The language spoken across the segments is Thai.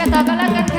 กันต่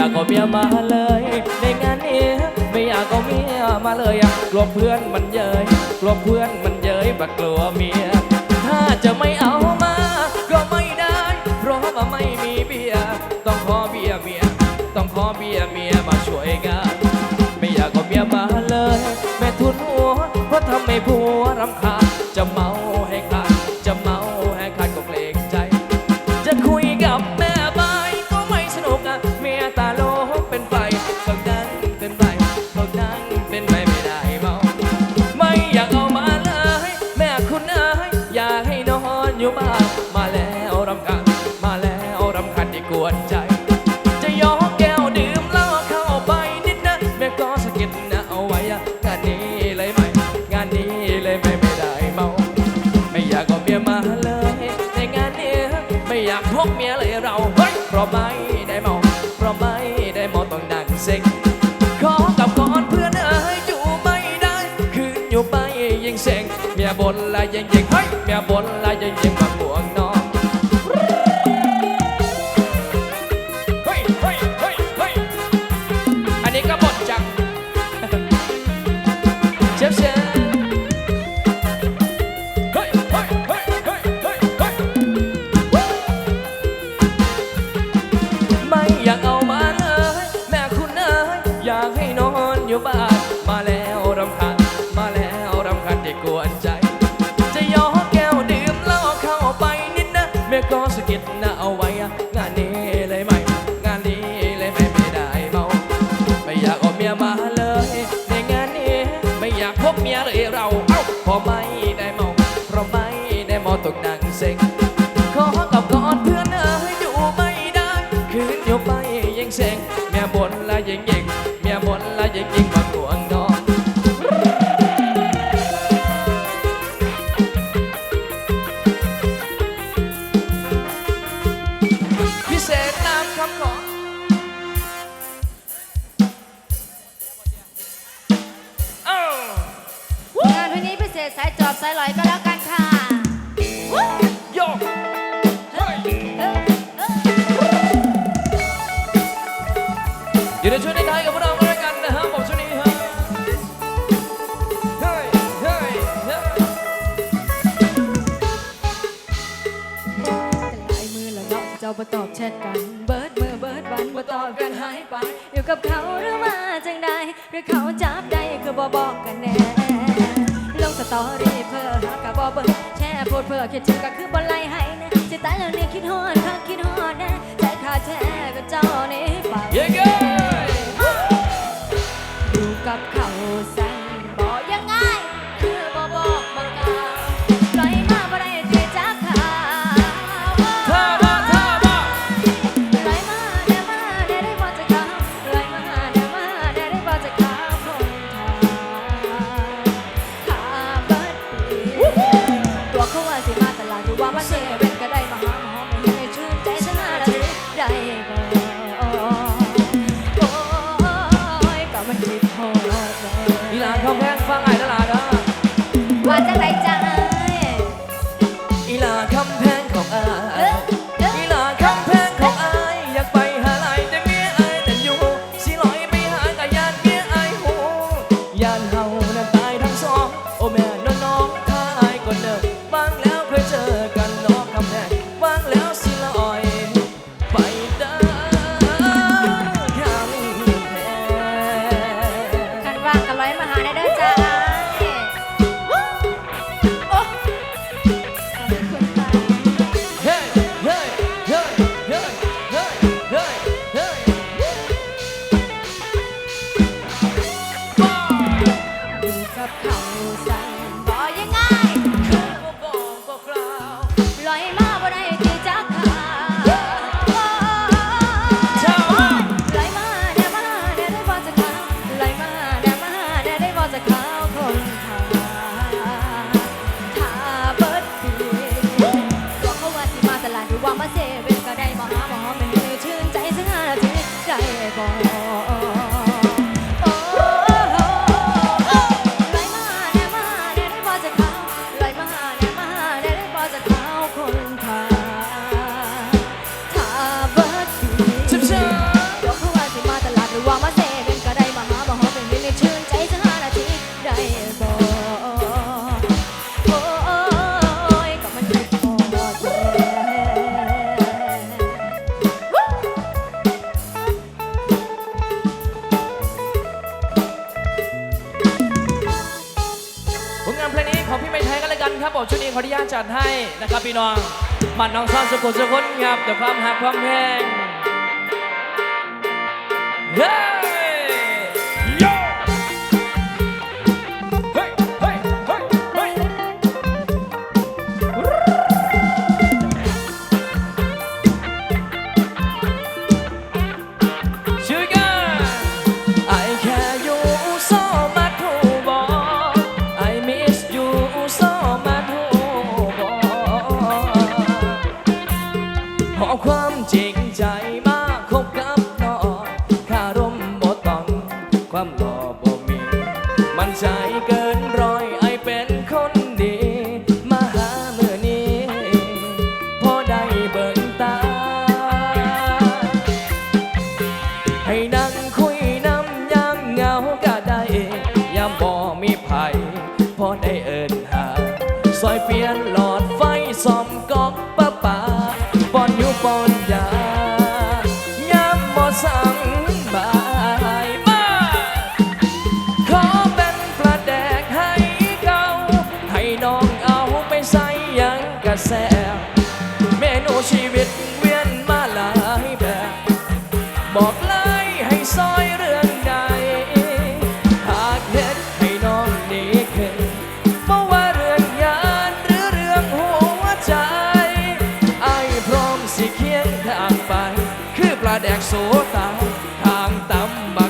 อยากก็เมียมาเลยในงานนี้ไม่อยากก็เมียมาเลยกลัวเพื่อนมันเย้ยกลัวเพื่อนมันเย้ยบักกลัวเมีย ถ้าจะไม่เอามาก็ไม่ได้ เพราะว่าไม่มีเบียต้องขอเบียเมียต้องขอเบียเมียมาช่วยงานไม่อยากก็เมียมาเลย แม่ทุนหัวเพราะทำให้ผัวรำคาญจะเมา ราะไม่ได้มองเพราะไม่ได้มองต้องดังเซ็กขอกับก่อนเพื่อนเอ๋ยอยู่ไม่ได้ คืนอยู่ไปยิ่งเซ็งเมียบนและยิ่งยิ่ง ยู่บ้าน มาแล้วรำคาญมาแล้วรำคาญเด็กกวนใจ จะยอแก้วดื่มเหล้าเข้าไปนิดนะแม่ก็สะกิด ศษสายจอบสายลอยก็แล้วกันค่ะโยกเดี๋ช่วยในท้ายกับพวกเราแล้วกันนะฮะผมช่วงนี้ฮะเฮ้ยเฮ้ยเฮ้ยหลายมือแล้วเนาะเจ้าประตอบแชทกัน เบิร์ดมื่อเบิร์ดวันมาตอบกันหายไป อยู่กับเขาหรือมาจังใดหรือเขาจับได้คือบ่บอกกันแน่ ตอรี่เพื่อหากับบอเบิ่งแช่โพดเพื่อคิดถึงก็คือบนไล่ให้แนะสิตายแล้วเนี่ยคิดฮอดเขาคิดฮอดนะใจขาดแช่กับเจ้านี่ไป yeah. Oh man. นะครับพี่น้องมันน้องซ่อนสุขุสุขุนครับแต่ความหักความแห้งเฮ้ ทางไป คือปลาแดกโสตาทางตำบัก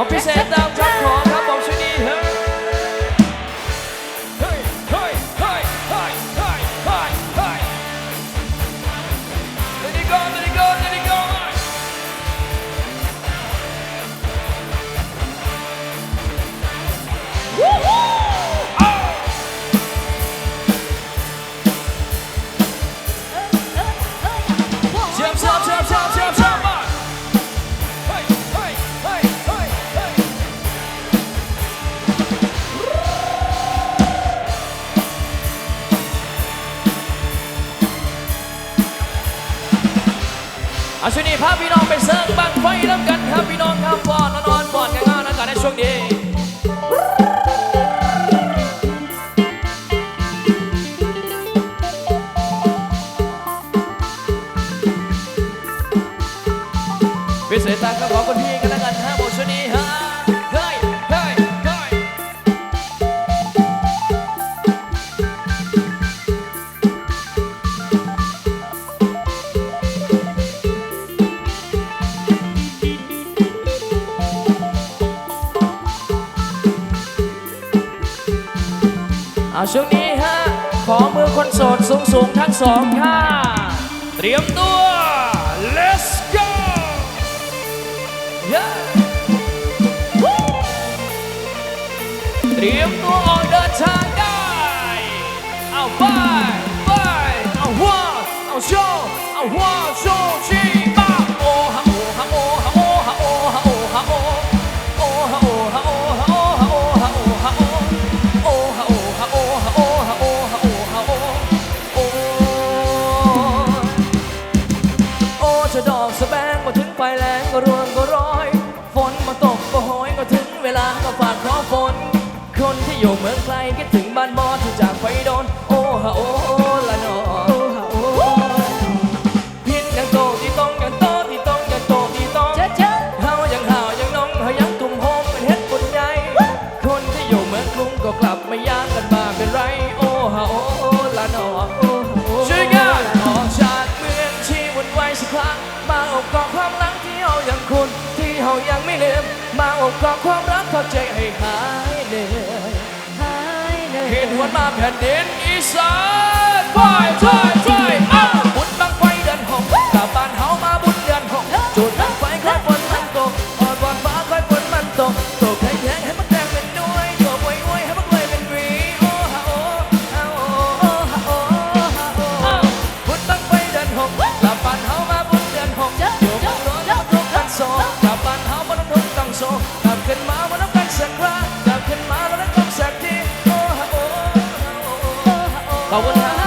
Officer down. cara, joguei. สดสูงสูงทั้งสองท่าเตรียมตัว let's go yeah. เตรียมตัวออกเดินทางได้ เอาไปไปเอาวัวเอาโชว์เอาวัวโชว์ชี คนที่อยู่เมืองไกลคิดถึงบ้านบอที่จากไฟโดน โอ้ฮะโอ้ละนอพิษยังโตที่ต้องยังโตที่ต้องยังโตที่ต้องเฮายังห่าวยังน้องเฮายังทุ่มโฮมเป็นเฮ็ดบุญใหญ่คนที่อยู่เมืองกรุงก็กลับไม่ยากกันมาเป็นไร โอ้ฮะโอ้ละนอช่วยกันออกจาเมืองที่วุ่นวสักครั้งมาอบกอดความรักที่เฮายังคุณที่เฮายังไม่ลืมมาอบกอดความรักเข้าใจให้หายเหนื่อย วนมาแผ่นดินอีสานไปไปไปเอา 老婆บคุ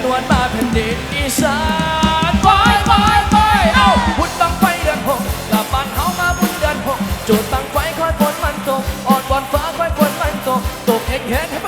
นวันมาแผ่นดินอีสานไปไปไปเอ้าบุญบังไฟเดือนหกกลับบ้านเฮามาบุญเดือนหกจุดตังไฟคอยฝนมันตกอ่อนวันฟ้าคอยฝนมันตกตกเองเห็นให้